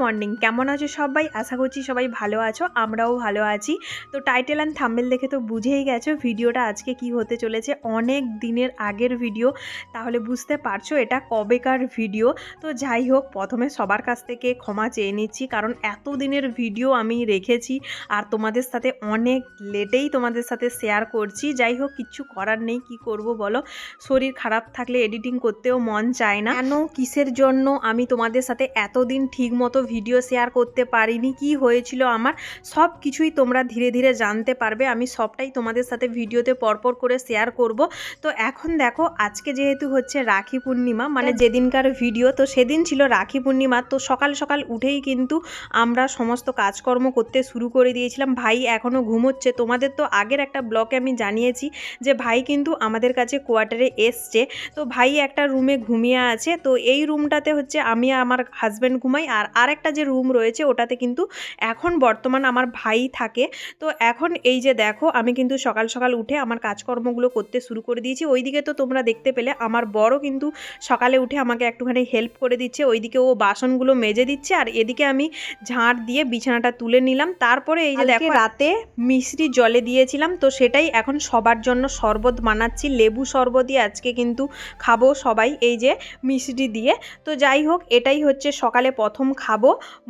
Morning. কেমন আছো সবাই? আশা করছি সবাই ভালো আছো, আমরাও ভালো আছি। তো টাইটেল অ্যান্ড থাম্বেল দেখে তো বুঝেই গেছো ভিডিওটা আজকে কি হতে চলেছে। অনেক দিনের আগের ভিডিও, তাহলে বুঝতে পারছ এটা কবেকার ভিডিও। তো যাই হোক, প্রথমে সবার কাছ থেকে ক্ষমা চেয়ে নিচ্ছি, কারণ এত দিনের ভিডিও আমি রেখেছি আর তোমাদের সাথে অনেক লেটেই তোমাদের সাথে শেয়ার করছি। যাই হোক, কিচ্ছু করার নেই, কি করব বলো? শরীর খারাপ থাকলে এডিটিং করতেও মন চায় না। কেন, কিসের জন্য আমি তোমাদের সাথে এতদিন ঠিক মতো ভিডিও শেয়ার করতে পারিনি কি হয়েছিল আমার সব কিছুই তোমরা ধীরে ধীরে জানতে পারবে আমি সবটাই তোমাদের সাথে ভিডিওতে পরপর করে শেয়ার করব। তো এখন দেখো আজকে যেহেতু হচ্ছে রাখি পূর্ণিমা মানে যেদিনকার ভিডিও তো সেদিন ছিল রাখি পূর্ণিমা তো সকাল সকাল উঠেই কিন্তু আমরা সমস্ত কাজকর্ম করতে শুরু করে দিয়েছিলাম। ভাই এখনও ঘুমোচ্ছে তোমাদের তো আগের একটা ব্লকে আমি জানিয়েছি যে ভাই কিন্তু আমাদের কাছে কোয়ার্টারে এসছে। তো ভাই একটা রুমে ঘুমিয়ে আছে তো এই রুমটাতে হচ্ছে আমি আমার হাজব্যান্ড ঘুমাই আর আরেকটা যে রুম রয়েছে ওটাতে কিন্তু এখন বর্তমান আমার ভাই থাকে। তো এখন এই যে দেখো আমি কিন্তু সকাল সকাল উঠে আমার কাজকর্মগুলো করতে শুরু করে দিয়েছি। ওইদিকে তো তোমরা দেখতে পেলে আমার বড় কিন্তু সকালে উঠে আমাকে একটুখানি হেল্প করে দিচ্ছে। ওইদিকে ও বাসনগুলো মেজে দিচ্ছে আর এদিকে আমি ঝাঁট দিয়ে বিছানাটা তুলে নিলাম। তারপরে এই যে দেখো রাতে মিশ্রি জলে দিয়েছিলাম তো সেটাই এখন সবার জন্য শরবত বানাচ্ছি। লেবু শরবতই আজকে কিন্তু খাব সবাই এই যে মিশ্রি দিয়ে। তো যাই হোক এটাই হচ্ছে সকালে প্রথম খাব,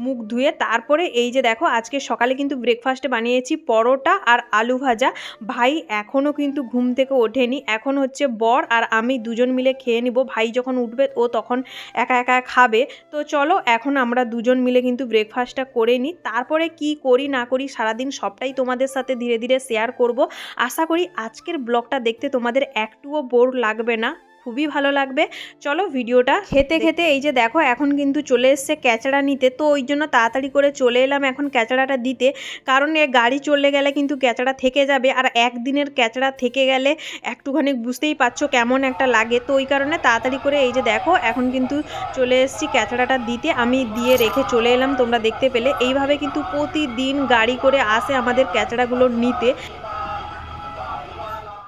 মুখ ধুয়ে। তারপরে এই যে দেখো, আজকে সকালে কিন্তু ব্রেকফাস্টে বানিয়েছি পরোটা আর আলু ভাজা। ভাই এখনও কিন্তু ঘুম থেকে ওঠেনি। এখন হচ্ছে বর আর আমি দুজন মিলে খেয়ে নিব। ভাই যখন উঠবে, ও তখন একা একা খাবে। তো চলো, এখন আমরা দুজন মিলে কিন্তু ব্রেকফাস্টটা করে নিই। তারপরে কি করি, না করি, সারাদিন সবটাই তোমাদের সাথে ধীরে ধীরে শেয়ার করব। আশা করি আজকের ব্লগটা দেখতে তোমাদের একটুও বোর লাগবে না। খুবই ভালো লাগবে। চলো ভিডিওটা খেতে খেতে এই যে দেখো, এখন কিন্তু চলে এসছে ক্যাচড়া নিতে। তো ওই জন্য তাড়াতাড়ি করে চলে এলাম এখন ক্যাচড়াটা দিতে। কারণ এ গাড়ি চলে গেলে কিন্তু ক্যাচড়া থেকে যাবে। আর একদিনের ক্যাচড়া থেকে গেলে একটুখানি বুঝতেই পারছ কেমন একটা লাগে। তো ওই কারণে তাড়াতাড়ি করে এই যে দেখো, এখন কিন্তু চলে এসেছি ক্যাচড়াটা দিতে। আমি দিয়ে রেখে চলে এলাম, তোমরা দেখতে পেলে। এইভাবে কিন্তু প্রতিদিন গাড়ি করে আসে আমাদের ক্যাচড়াগুলো নিতে।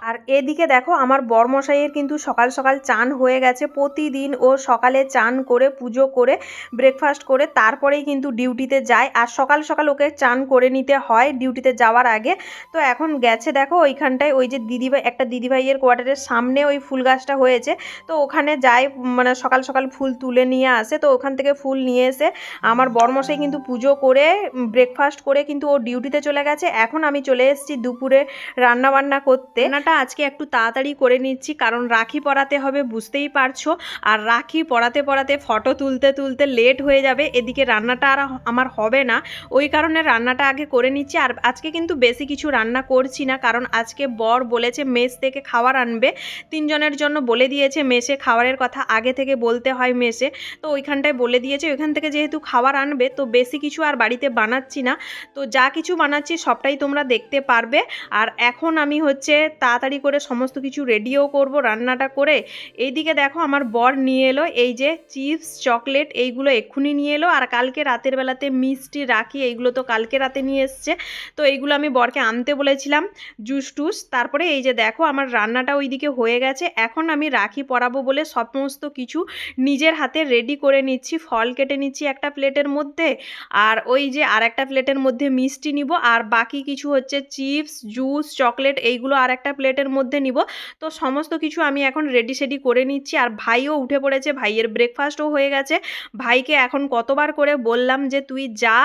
আর এদিকে দেখো আমার বরমশাইয়ের কিন্তু সকাল সকাল চান হয়ে গেছে প্রতিদিন ও সকালে চান করে, পুজো করে ব্রেকফাস্ট করে, তারপরেই কিন্তু ডিউটিতে যায়। আর সকাল সকাল ওকে চান করে নিতে হয় ডিউটিতে যাওয়ার আগে। তো এখন গেছে দেখো ওইখানটায় ওই যে দিদিভাই, একটা দিদিভাইয়ের কোয়ার্টারের সামনে ওই ফুল গাছটা হয়েছে। তো ওখানে যায় মানে সকাল সকাল ফুল তুলে নিয়ে আসে। তো ওখান থেকে ফুল নিয়ে এসে আমার বরমশাই কিন্তু পুজো করে ব্রেকফাস্ট করে কিন্তু ও ডিউটিতে চলে গেছে। এখন আমি চলে এসেছি দুপুরে রান্না বান্না করতে। রান্নাটা আজকে একটু তাড়াতাড়ি করে নিচ্ছি, কারণ রাখি পরাতে হবে, বুঝতেই পারছ। আর রাখি পরাতে পরাতে ফটো তুলতে তুলতে লেট হয়ে যাবে, এদিকে রান্নাটা আর আমার হবে না। ওই কারণে রান্নাটা আগে করে নিচ্ছি, আর আজকে কিন্তু বেশি কিছু রান্না করছি না, কারণ আজকে বর বলেছে মেস থেকে খাবার আনবে। তিনজনের জন্য বলে দিয়েছে মেসে খাবারের কথা, আগে থেকে বলতে হয় মেসে। তো ওইখানটায় বলে দিয়েছে, ওইখান থেকে যেহেতু খাবার আনবে, তো বেশি কিছু আর বাড়িতে বানাচ্ছি না। তো যা কিছু বানাচ্ছি সবটাই তোমরা দেখতে পারবে। আর এখন আমি হচ্ছে তাড়াতাড়ি করে সমস্ত কিছু রেডিও করব, রান্নাটা করে। এইদিকে দেখো আমার বর নিয়ে এলো, এই যে চিপস, চকলেট, এইগুলো এক্ষুনি নিয়ে এলো। আর কালকে রাতের বেলাতে মিষ্টি, রাখি, এইগুলো তো কালকে রাতে নিয়ে এসছে। তো এইগুলো আমি বরকে আনতে বলেছিলাম, জুস টুস। তারপরে এই যে দেখো আমার রান্নাটা ওইদিকে হয়ে গেছে। এখন আমি রাখি পরাবো বলে সমস্ত কিছু নিজের হাতে রেডি করে নিচ্ছি। ফল কেটে নিচ্ছি একটা প্লেটের মধ্যে। আর ওই যে আর একটা প্লেটের মধ্যে মিষ্টি নিব। আর বাকি কিছু হচ্ছে চিপস, জুস, চকলেট, এইগুলো আর একটা প্লেটের মধ্যে নিব। তো সমস্ত কিছু আমি এখন রেডি সেডি করে নিচ্ছি। আর ভাইও উঠে পড়েছে, ভাইয়ের ব্রেকফাস্টও হয়ে গেছে। ভাইকে এখন কতবার করে বললাম যে, তুই যা,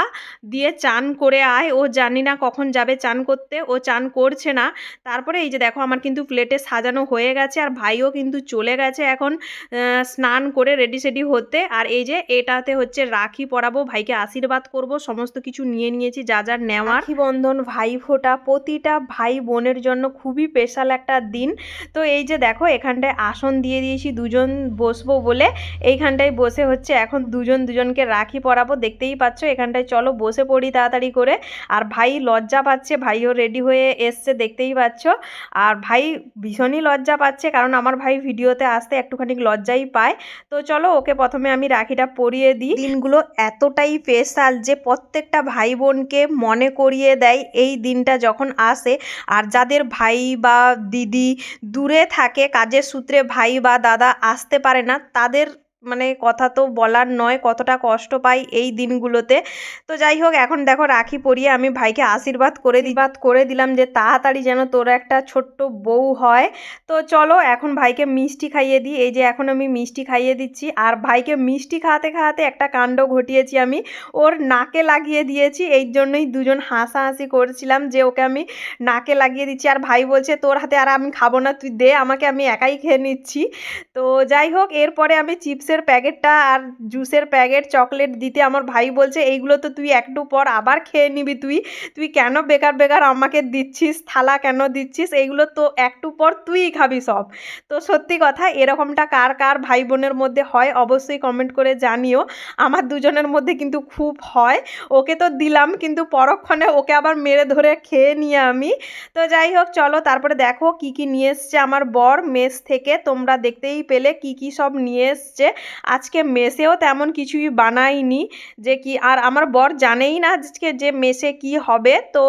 দিয়ে চান করে আয়। ও জানি না কখন যাবে চান করতে, ও চান করছে না। তারপরে এই যে দেখো, আমার কিন্তু প্লেটে সাজানো হয়ে গেছে। আর ভাইও কিন্তু চলে গেছে এখন স্নান করে রেডি সেডি হতে। আর এই যে এটাতে হচ্ছে রাখি পরাবো, ভাইকে আশীর্বাদ করব। সমস্ত কিছু নিয়ে নিয়েছি, যা যা নেওয়ার। বন্ধন, ভাই ফোঁটা, প্রতিটা ভাই বোনের জন্য খুবই স্পেশাল একটা দিন। তো এই যে দেখো, এখানটায় আসন দিয়ে দিয়েছি, দুজন বসবো বলে। এইখানটায় বসে হচ্ছে এখন দুজন দুজনকে রাখি পরাবো। দেখতেই পাচ্ছ, এখানটায় চলো বসে পড়ি তাড়াতাড়ি করে। আর ভাই লজ্জা পাচ্ছে, ভাইও রেডি হয়ে এসছে, দেখতেই পাচ্ছ। আর ভাই ভীষণই লজ্জা পাচ্ছে, কারণ আমার ভাই ভিডিওতে আসতে একটুখানি লজ্জাই পায়। তো চলো ওকে প্রথমে আমি রাখিটা পরিয়ে দিই। দিনগুলো এতটাই স্পেশাল যে প্রত্যেকটা ভাই বোনকে মনে করিয়ে দেয় এই দিনটা যখন আসে। আর যাদের ভাই বা দিদি দূরে থাকে কাজের সূত্রে ভাই বা দাদা আসতে পারে না তাদের মানে কথা তো বলার নয়, কতটা কষ্ট পাই এই দিনগুলোতে। তো যাই হোক, এখন দেখো রাখি পরিয়ে আমি ভাইকে আশীর্বাদ করে দিবাদ করে দিলাম যে তাড়াতাড়ি যেন তোর একটা ছোট্ট বউ হয়। তো চলো এখন ভাইকে মিষ্টি খাইয়ে দিই। এই যে এখন আমি মিষ্টি খাইয়ে দিচ্ছি। আর ভাইকে মিষ্টি খাওয়াতে খাওয়াতে একটা কাণ্ড ঘটিয়েছি আমি। ওর নাকে লাগিয়ে দিয়েছি। এই জন্যই দুজন হাসাহাসি করছিলাম যে ওকে আমি নাকে লাগিয়ে দিচ্ছি। আর ভাই বলছে, তোর হাতে আর আমি খাব না, তুই দে, আমাকে আমি একাই খেয়ে নিচ্ছি। তো যাই হোক, এরপরে আমি চিপসের প্যাকেটটা আর জুসের প্যাকেট চকলেট দিতে আমার ভাই বলছে, এইগুলো তো তুই একটু পর আবার খেয়ে নিবি তুই। তুই কেন বেকার বেকার আমাকে দিচ্ছিস, থালা কেন দিচ্ছিস? এইগুলো তো একটু পর তুই খাবি সব। তো সত্যি কথা, এরকমটা কার কার ভাই বোনের মধ্যে হয় অবশ্যই কমেন্ট করে জানিও। আমার দুজনের মধ্যে কিন্তু খুব হয়। ওকে তো দিলাম, কিন্তু পরক্ষণে ওকে আবার মেরে ধরে খেয়ে নিয়ে আমি। তো যাই হোক, চলো তারপরে দেখো কি কি নিয়ে এসছে আমার বর। মেস থেকে তোমরা দেখতেই পেলে কি কি সব নিয়ে এসছে। আজকে মেসেও তেমন কিছুই বানাইনি যে কি, আর আমার বর জানেই না আজকে যে মেসে কি হবে। তো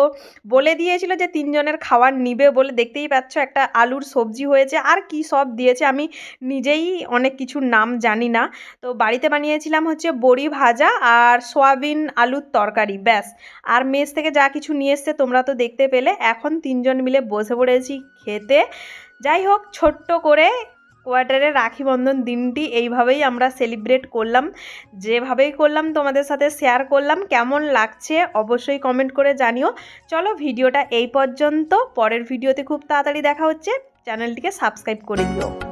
বলে দিয়েছিল যে তিনজনের খাবার নিবে বলে দেখতেই পাচ্ছ একটা আলুর সবজি হয়েছে আর কি সব দিয়েছে। আমি নিজেই অনেক কিছুর নাম জানি না। তো বাড়িতে বানিয়েছিলাম হচ্ছে বড়ি ভাজা আর সয়াবিন আলুর তরকারি, ব্যাস। আর মেস থেকে যা কিছু নিয়ে এসছে তোমরা তো দেখতে পেলে। এখন তিনজন মিলে বসে পড়েছি খেতে। যাই হোক, ছোট্ট করে কোয়ার্টারে রাখি বন্ধন দিনটি এইভাবেই আমরা সেলিব্রেট করলাম। যেভাবেই করলাম, তোমাদের সাথে শেয়ার করলাম, কেমন লাগছে অবশ্যই কমেন্ট করে জানিও। চলো ভিডিওটা এই পর্যন্ত, পরের ভিডিওতে খুব তাড়াতাড়ি দেখা হচ্ছে। চ্যানেলটিকে সাবস্ক্রাইব করে দিও।